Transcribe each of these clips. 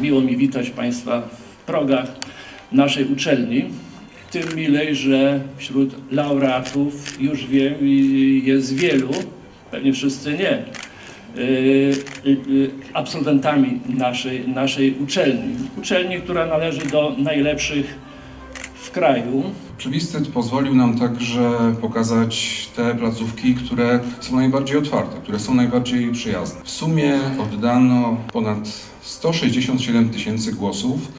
Miło mi witać Państwa w progach naszej uczelni. Tym milej, że wśród laureatów już wiem jest wielu, pewnie wszyscy nie, absolwentami naszej, naszej uczelni. Uczelni, która należy do najlepszych w kraju. Plebiscyt pozwolił nam także pokazać te placówki, które są najbardziej otwarte, które są najbardziej przyjazne. W sumie oddano ponad 167 tysięcy głosów.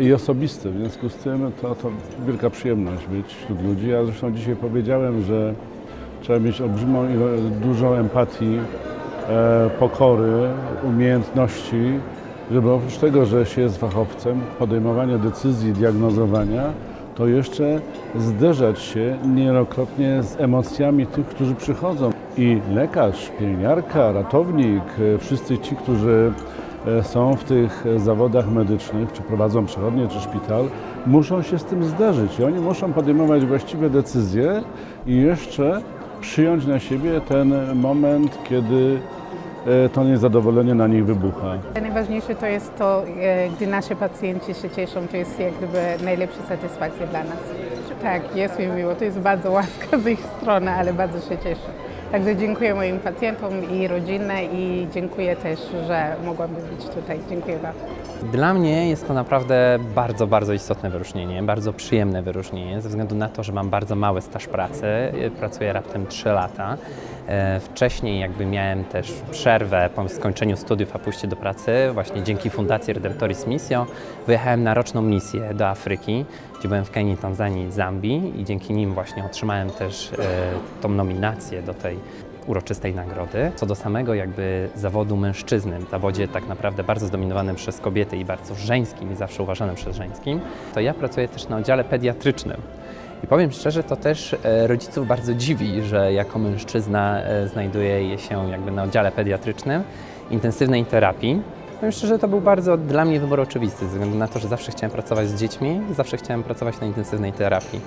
I osobiste. W związku z tym to, to wielka przyjemność być wśród ludzi. Ja zresztą dzisiaj powiedziałem, że trzeba mieć olbrzymą dużo empatii, e, pokory, umiejętności, żeby oprócz tego, że się jest fachowcem, podejmowania decyzji, diagnozowania, to jeszcze zderzać się niejednokrotnie z emocjami tych, którzy przychodzą. I lekarz, pielęgniarka, ratownik, e, wszyscy ci, którzy e, są w tych e, zawodach medycznych, czy prowadzą przychodnie, czy szpital, muszą się z tym zderzyć i oni muszą podejmować właściwe decyzje i jeszcze przyjąć na siebie ten moment, kiedy e, to niezadowolenie na nich wybucha. Najważniejsze to jest to, e, gdy nasi pacjenci się cieszą, to jest jak gdyby najlepsza satysfakcja dla nas. Tak, jest mi miło, to jest bardzo łaska z ich strony, ale bardzo się cieszę. Także dziękuję moim pacjentom i rodzinie i dziękuję też, że mogłam być tutaj. Dziękuję bardzo. Dla mnie jest to naprawdę bardzo, bardzo istotne wyróżnienie, bardzo przyjemne wyróżnienie, ze względu na to, że mam bardzo mały staż pracy, y, pracuję raptem 3 lata. E, Wcześniej jakby miałem też przerwę po skończeniu studiów, a pójście do pracy. Właśnie dzięki Fundacji Redemptoris Missio wyjechałem na roczną misję do Afryki, gdzie byłem w Kenii, Tanzanii Zambii i dzięki nim właśnie otrzymałem też e, tą nominację do tej uroczystej nagrody. Co do samego jakby zawodu mężczyzny, zawodzie tak naprawdę bardzo zdominowanym przez kobiety i bardzo żeńskim i zawsze uważanym przez żeńskim, to ja pracuję też na oddziale pediatrycznym. I powiem szczerze, to też e, rodziców bardzo dziwi, że jako mężczyzna e, znajduję się jakby na oddziale pediatrycznym intensywnej terapii. Powiem szczerze, to był bardzo dla mnie wybór oczywisty, ze względu na to, że zawsze chciałem pracować z dziećmi, zawsze chciałem pracować na intensywnej terapii.